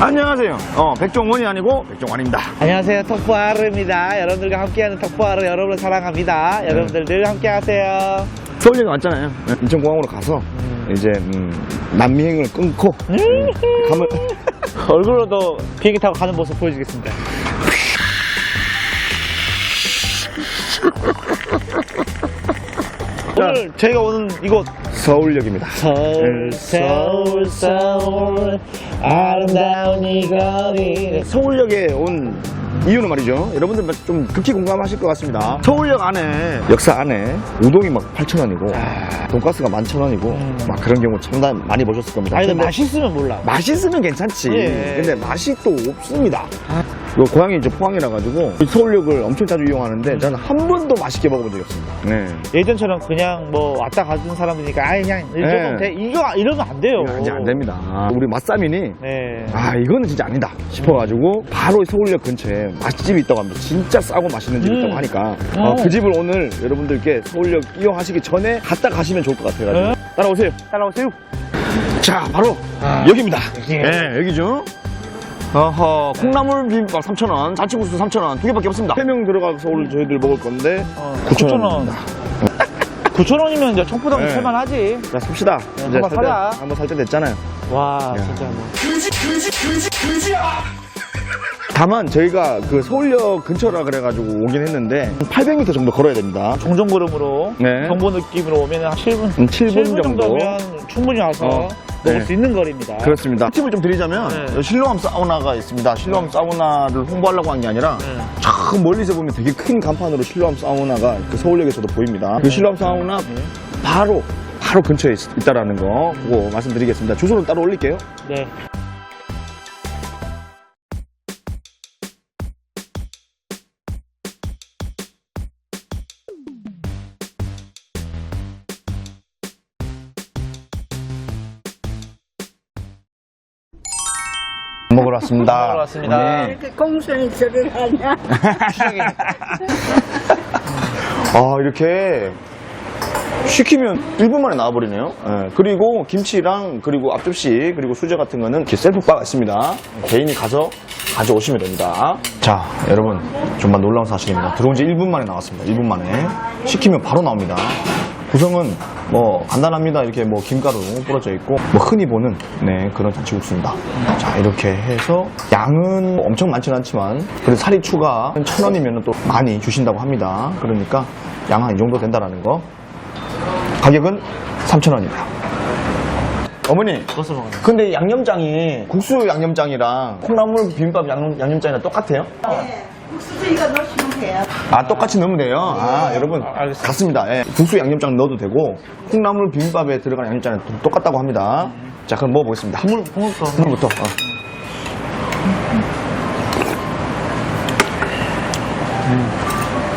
안녕하세요. 어, 백종원이 아니고 백종원입니다. 안녕하세요. 턱부하르입니다. 여러분들과 함께하는 턱부하르 여러분을 사랑합니다. 여러분들 늘 함께하세요. 서울역에 왔잖아요. 네, 인천공항으로 가서 이제 음, 남미행을 끊고 음, 가면 얼굴로도 비행기 타고 가는 모습 보여주겠습니다. 오늘 저희가 오는 이곳 서울역입니다. 서울 서울 서울 아름다운 이 거리 서울역에 온 이유는 말이죠. 여러분들 좀 극히 공감하실 것 같습니다. 서울역 안에 역사 안에 우동이 막 8,000원이고 돈가스가 11,000원이고 막 그런 경우 상당히 많이 보셨을 겁니다. 아니 근데 근데 맛있으면 몰라 맛있으면 괜찮지. 예. 근데 맛이 또 없습니다. 요 고향이 이제 포항이라 가지고 서울역을 엄청 자주 이용하는데 저는 한 번도 맛있게 먹어본 적이 없습니다. 네. 예전처럼 그냥 뭐 왔다 가는 사람이니까 아이 그냥 이 정도면 네. 돼 이거 이러면 안 돼요 이제 안 됩니다. 우리 맛싸민이 네. 아 이거는 진짜 아니다 싶어가지고 바로 서울역 근처에 맛집이 있다고 합니다. 진짜 싸고 맛있는 집이 음. 있다고 하니까 어, 어. 그 집을 오늘 여러분들께 서울역 이용하시기 전에 갔다 가시면 좋을 것 같아가지고 네. 따라오세요. 따라오세요 자 바로 아. 여기입니다. 여기요? 네 여기죠. 어허 콩나물 비빔밥 3,000원, 자치국수 3,000원 두 개밖에 없습니다. 세 명 들어가서 오늘 저희들 먹을 건데 어, 9,000원 9,000원 9,000원이면 이제 청포당 네. 살만하지 자 삽시다. 네, 한번 살 때- 사자. 한번 살 때 됐잖아요. 와 야. 진짜 뭐 다만 저희가 그 서울역 근처라 그래가지고 오긴 했는데 800m 정도 걸어야 됩니다. 종전구름으로 네. 경보 느낌으로 오면 한 7분 음, 7분, 정도. 정도면 충분히 와서 어, 먹을 네. 수 있는 거리입니다 그렇습니다. 팁을 좀 드리자면 네. 실로암 사우나가 있습니다. 실로암 사우나를 홍보하려고 한 게 아니라 네. 저 멀리서 보면 되게 큰 간판으로 실로암 사우나가 그 서울역에서도 보입니다. 그 실로암 사우나 바로 바로 근처에 있, 있다라는 거 그거 말씀드리겠습니다. 주소는 따로 올릴게요. 네. 먹으러 왔습니다. 먹으러 왔습니다. 네. 이렇게 공손히 절을 하냐? 아 이렇게 시키면 1분 만에 나와버리네요. 예, 그리고 김치랑 그리고 앞접시 그리고 수저 같은 거는 이렇게 셀프바가 있습니다. 개인이 가서 가져오시면 됩니다. 자 여러분 정말 놀라운 사실입니다. 들어온 지 1분 만에 나왔습니다. 1분 만에 시키면 바로 나옵니다. 구성은 뭐 간단합니다. 이렇게 뭐 김가루 뿌려져 있고 뭐 흔히 보는 네 그런 잔치국수입니다. 자 이렇게 해서 양은 엄청 많지는 않지만 그래도 살이 추가 천 원이면 또 많이 주신다고 합니다. 그러니까 양 한 이 정도 된다라는 거. 가격은 3,000원입니다. 어머니, 벌써 먹어요 근데 양념장이 국수 양념장이랑 콩나물 비빔밥 양념, 양념장이랑 똑같아요? 국수도 이거 넣으시면. 아 똑같이 넣으면 돼요. 아, 아 네. 여러분 아, 같습니다. 예. 국수 양념장 넣어도 되고 콩나물 비빔밥에 들어간 양념장은 똑같다고 합니다. 자 그럼 먹어보겠습니다. 한물 부터. 물부터. 어.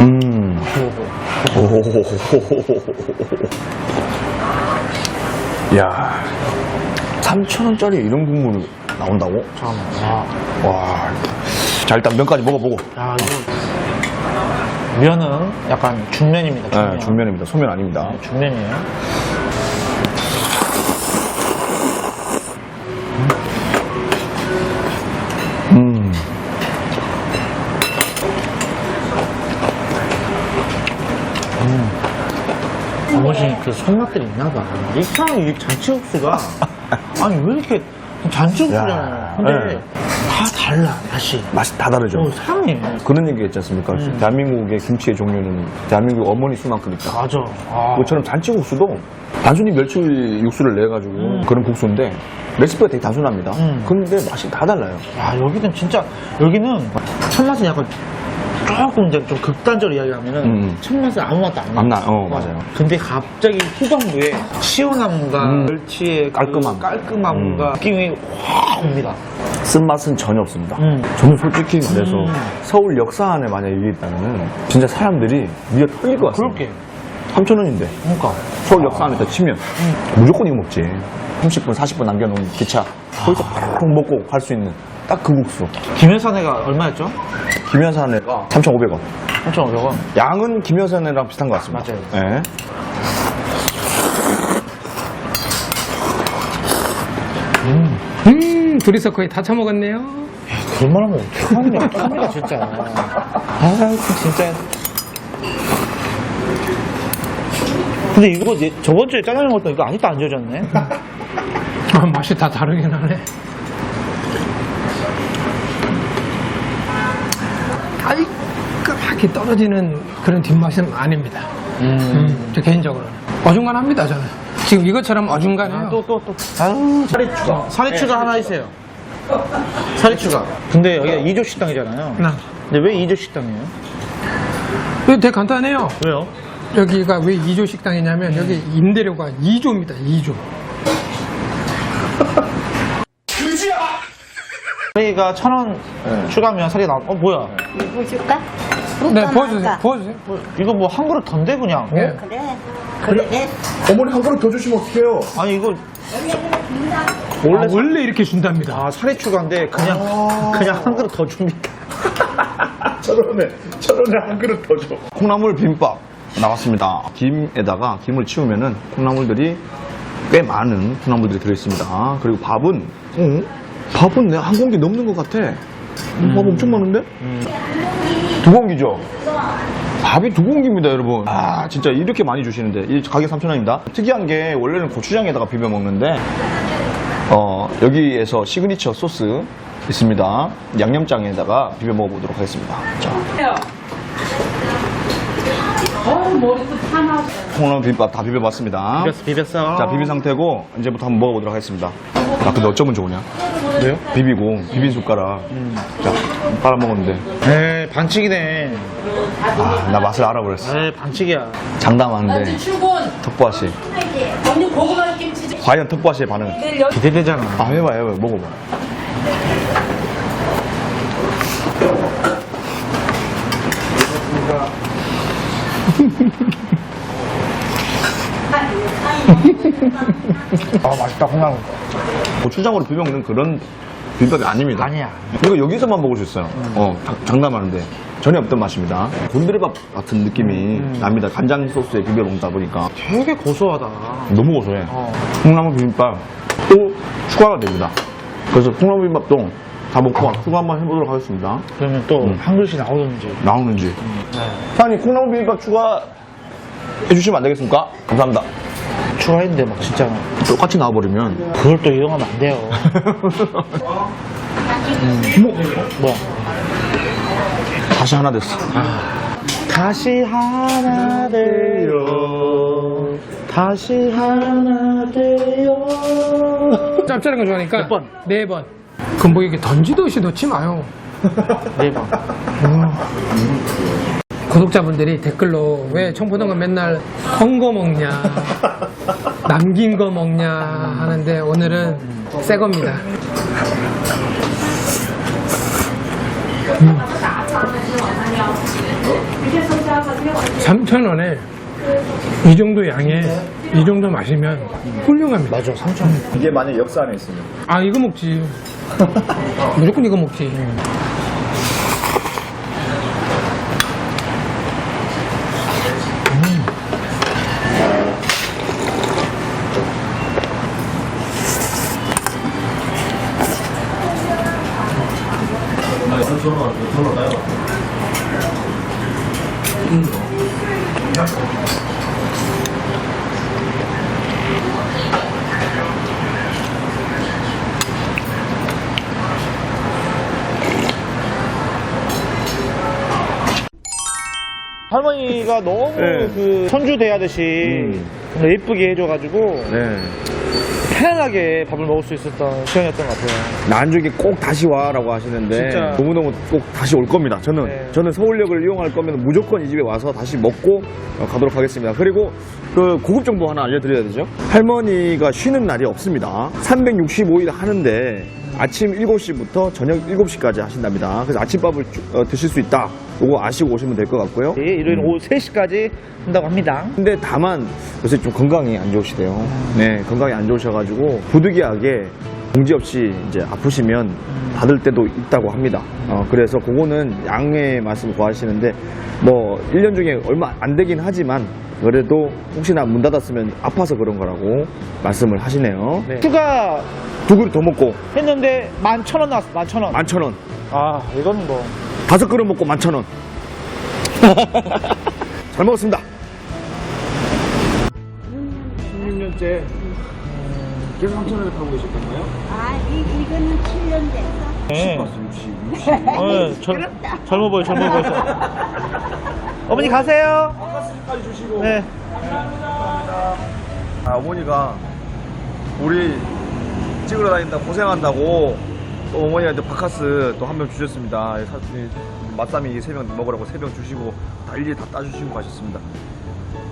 음. 야. 3,000원짜리 이런 국물이 나온다고? 참. 아, 와. 자 일단 면까지 먹어보고. 야, 이거 면은 약간 중면입니다 중면 네, 중면입니다. 소면 아닙니다. 네, 중면이에요 음. 나머지 그 손맛들이 있나봐 이상 이 잔치국수가 아니 왜 이렇게 잔치국수잖아 야, 근데 네. 다 달라 맛이 맛이 다 다르죠? 어, 사람이 그런 얘기 있지 않습니까? 대한민국의 김치의 종류는 대한민국 어머니 수만큼 있다. 맞아 아. 그것처럼 잔치국수도 단순히 멸치 육수를 내가지고 그런 국수인데 레시피가 되게 단순합니다. 음. 근데 맛이 다 달라요. 야 여기는 진짜 여기는 첫 맛은 약간 조금 이제 좀 극단적으로 이야기하면은 음. 첫 맛은 아무 맛도 안 나. 안 나, 어, 맞아요. 근데 갑자기 후반부에 시원함과 음. 멸치의 그 깔끔함. 깔끔함과 느낌이 확 옵니다. 쓴맛은 전혀 없습니다. 음. 저는 솔직히 말해서 음. 서울 역사 안에 만약에 이게 있다면 진짜 사람들이 미어 터질 것 같습니다. 그렇게. 3,000원인데 그러니까. 서울 역사 안에 다 치면 무조건 이거 먹지. 30분, 40분 남겨놓은 기차 거기서 바로 먹고 갈 수 있는 딱 그 국수. 김현산회가 얼마였죠? 김현산에가 3,500원. 3,500원. 양은 김현산이랑 비슷한 것 같습니다. 맞아요. 네. 음. 둘이서 거의 다 처먹었네요. 그런 말 하면 어떡하냐, 어떡합니까, 진짜. 아, 진짜. 근데 이거 예- 저번 주에 짜장면 먹었던 이거 아직도 안 지워졌네. 아, 맛이 다 다르긴 하네. 깔끔하게 떨어지는 그런 뒷맛은 아닙니다. 음, 저 개인적으로는. 어중간합니다, 저는. 지금 이것처럼 어중간해요. 또, 또, 또. 아유, 사리 추가. 사리 추가 하나 있어요. 사리 추가. 근데 여기가 2조 식당이잖아요. 나. 근데 왜 2조 식당이에요? 이거 되게 간단해요. 왜요? 여기가 왜 2조 식당이냐면 여기 임대료가 2조입니다, 2조. 사리가 천 원 추가하면 사리 나와. 어, 뭐야? 이거 줄까? 네, 부어주세요. 부어주세요. 이거 뭐 한 그릇 던데 그냥. 어? 예. 그래. 그래. 어머니 한 그릇 더 주시면 어떡해요? 아니 이거 원래, 아, 원래 이렇게 준답니다. 아 사리 추가인데 그냥 그냥 한 그릇 더 줍니까? 천원에, 천원에 한 그릇 더 줘. 콩나물 비빔밥 나왔습니다. 김에다가 김을 치우면은 콩나물들이 꽤 많은 콩나물들이 들어있습니다. 그리고 밥은, 응? 밥은 내가 한 공기 넘는 것 같아. 음, 밥 엄청 많은데? 두 공기죠? 밥이 두 공기입니다, 여러분. 아, 진짜 이렇게 많이 주시는데. 이 가격 3,000원입니다. 특이한 게 원래는 고추장에다가 비벼 먹는데, 어, 여기에서 시그니처 소스 있습니다. 양념장에다가 비벼 먹어보도록 하겠습니다. 자. 콩나물 비빔밥 다 비벼봤습니다. 비볐어 비볐어. 자, 비빈 상태고, 이제부터 한번 먹어보도록 하겠습니다. 아, 근데 어쩌면 좋으냐? 왜요? 비비고, 비빈 숟가락. 자, 빨아 먹었는데. 에 반칙이네. 아, 나 맛을 알아버렸어. 에 반칙이야. 장담하는데, 턱보아 씨. 언니 고구마 김치 과연 턱보아 씨의 반응? 기대되잖아. 아, 해봐, 해봐, 먹어봐. 아 맛있다 콩나물. 고추장으로 비벼 먹는 그런 비빔밥이 아닙니다. 아니야. 이거 여기서만 먹을 수 있어요. 어, 자- 장담하는데. 전혀 없던 맛입니다. 곤드레밥 같은 느낌이 납니다. 간장 소스에 비벼 먹다 보니까. 되게 고소하다. 너무 고소해. 어. 콩나물 비빔밥 또 추가가 됩니다. 그래서 콩나물 비빔밥도 다 먹고 추가 한번 해보도록 하겠습니다. 그러면 또한 그릇이 나오는지. 나오는지. 사장님 콩나물 비빔밥 추가 해주시면 안 되겠습니까? 감사합니다. 추가했는데 막 진짜 똑같이 나와버리면 그걸 또 이용하면 안 돼요. 뭐, 뭐야? 다시 하나 됐어. 다시 하나 돼요. 다시 하나 돼요. 짭짤한 거 좋아하니까. 몇 번? 네 번. 그럼 뭐 이게 던지듯이 넣지 마요. 네 번. 구독자분들이 댓글로 왜 청포동은 맨날 헌거 먹냐, 남긴 거 먹냐 하는데 오늘은 새 겁니다. 음. 3,000원에 이 정도 양에 이 정도 마시면 훌륭합니다. 맞아, 3천 원. 이게 만약 역사 안에 있으면 아, 이거 먹지. 무조건 이거 먹지. だと思います。 할머니가 너무 네. 그 손주 대하듯이 음. 예쁘게 해줘가지고 네. 편안하게 밥을 먹을 수 있었던 시간이었던 것 같아요. 나중에 꼭 다시 와라고 하시는데 진짜. 너무너무 꼭 다시 올 겁니다. 저는 네. 저는 서울역을 이용할 거면 무조건 이 집에 와서 다시 먹고 어, 가도록 하겠습니다. 그리고 그 고급 정보 하나 알려드려야 되죠. 할머니가 쉬는 날이 없습니다. 365일 하는데 아침 7시부터 저녁 7시까지 하신답니다. 그래서 아침밥을 주- 어, 드실 수 있다. 이거 아시고 오시면 될 것 같고요. 예, 일요일 오후 3시까지 한다고 합니다. 근데 다만 요새 좀 건강이 안 좋으시대요. 네, 건강이 안 좋으셔가지고 부득이하게 공지 없이 이제 아프시면 받을 때도 있다고 합니다. 어, 그래서 그거는 양해 말씀 구하시는데 뭐 1년 중에 얼마 안 되긴 하지만 그래도 혹시나 문 닫았으면 아파서 그런 거라고 말씀을 하시네요. 추가 두 그릇 더 먹고 했는데 만천원 나왔어, 만천 원. 만천 원. 아, 이건 뭐. 다섯 그릇 먹고 만천 원. 잘 먹었습니다. 16년째 계속 삼천원을 타고 계실 건가요? 아, 이, 이거는 7년 됐어. 네. 어, 절, 젊어 보여, 젊어 보여. 어머니 가세요. 가스까지 주시고. 네. 아, 어머니가 우리 찍으러 다닌다 고생한다고 또 어머니한테 바카스 또 한 병 주셨습니다. 맛삼이 세 병 먹으라고 세 병 주시고 다 일일이 다 따주시고 가셨습니다.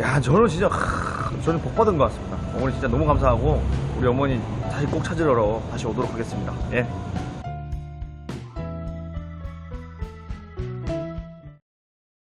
야, 저는 진짜 하, 저는 복 받은 것 같습니다. 어머니 진짜 너무 감사하고 우리 어머니 다시 꼭 찾으러 다시 오도록 하겠습니다. 예.